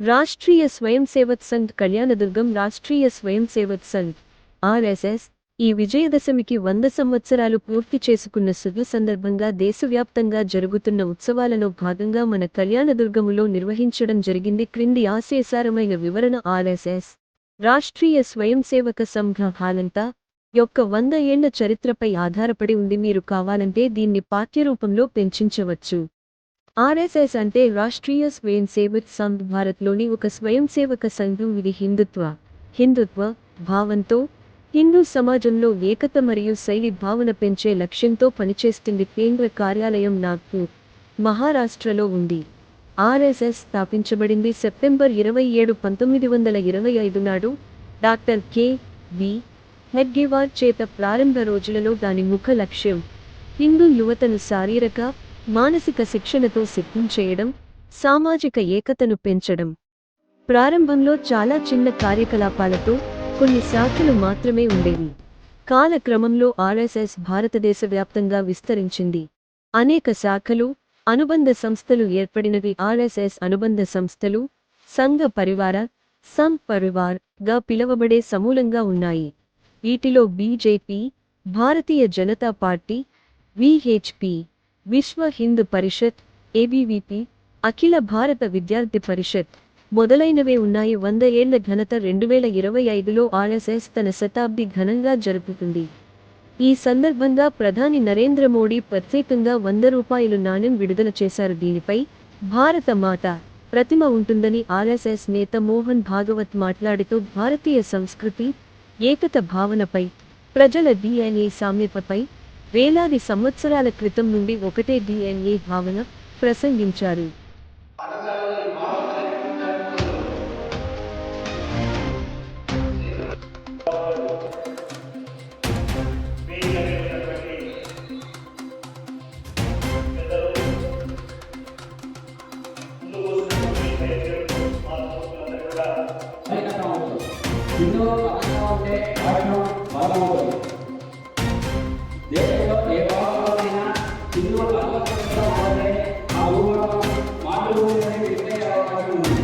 రాష్ట్రీయ స్వయం సేవక్ సంఘ్ కళ్యాణదుర్గం రాష్ట్రీయ స్వయం సేవక్ సంఘ్ ఆర్ఎస్ఎస్ ఈ విజయదశమికి వంద సంవత్సరాలు పూర్తి చేసుకున్న శుభ సందర్భంగా దేశవ్యాప్తంగా జరుగుతున్న ఉత్సవాలలో భాగంగా మన కళ్యాణదుర్గములో నిర్వహించడం జరిగింది క్రింది ఆశయసారమైన వివరణ ఆర్ఎస్ఎస్. రాష్ట్రీయ స్వయం సేవక సంఘ హాలంతా యొక్క వంద ఏళ్ళ చరిత్రపై ఆధారపడి ఉంది. మీరు కావాలంటే దీన్ని పాఠ్యరూపంలో పెంచించవచ్చు. ఆర్ఎస్ఎస్ అంటే రాష్ట్రీయ స్వయం సేవక్ సంఘ్ భారత్లోని ఒక స్వయం సేవక సంఘం. ఇది హిందుత్వ హిందుత్వ భావంతో హిందూ సమాజంలో ఏకత మరియు శైలి భావన పెంచే లక్ష్యంతో పనిచేస్తుంది. కేంద్ర కార్యాలయం నాగ్పూర్ మహారాష్ట్రలో ఉంది. ఆర్ఎస్ఎస్ స్థాపించబడింది సెప్టెంబర్ ఇరవై ఏడు పంతొమ్మిది వందల ఇరవై ఐదు నాడు. Doctor K. వి. హెడ్గేవార్ చేత ప్రారంభ రోజులలో దాని ముఖ లక్ష్యం హిందూ యువతను శారీరక మానసిక శిక్షణతో సిద్ధం చేయడం సామాజిక ఏకతను పెంచడం. ప్రారంభంలో చాలా చిన్న కార్యకలాపాలతో కొన్ని శాఖలు మాత్రమే ఉండేవి. కాలక్రమంలో ఆర్ఎస్ఎస్ భారతదేశ వ్యాప్తంగా విస్తరించింది. అనేక శాఖలు అనుబంధ సంస్థలు ఏర్పడినవి. ఆర్ఎస్ఎస్ అనుబంధ సంస్థలు సంఘ పరివార సం పరివార్గా పిలవబడే సమూలంగా ఉన్నాయి. వీటిలో BJP Bharatiya Janata Party VHP Vishwa Hindu Parishad ABVP అఖిల భారత విద్యార్థి పరిషత్ మొదలైనవే ఉన్నాయి. వంద ఏళ్ళ ఘనత రెండు వేల ఇరవై ఐదులో ఆర్ఎస్ఎస్ తన శతాబ్ది ఘనంగా జరుపుతుంది. ఈ సందర్భంగా ప్రధాని నరేంద్ర మోడీ ప్రత్యేకంగా వంద రూపాయలు నాణ్యం విడుదల చేశారు. దీనిపై భారత మాత ప్రతిమ ఉంటుందని ఆర్ఎస్ఎస్ నేత మోహన్ భాగవత్ మాట్లాడుతూ భారతీయ సంస్కృతి ఏకత భావనపై ప్రజల డిఎన్ఏ సామ్యతపై వేలాది సంవత్సరాల క్రితం నుండి ఒకటే డిఎన్ఏ భావన ప్రసంగించారు. హిందూ భాష ఉంటే బాగా ఉంటుంది ದೇಶದ ಏಕಾಂತದಿಂದ ದಿನ ನಲವತ್ತು ವರ್ಷ ಆದರೆ ಆ ಊರ ಮಾತೃಭೂಮಿಯಲ್ಲಿ ನಿರ್ಣಯವಾಗಿರುವುದು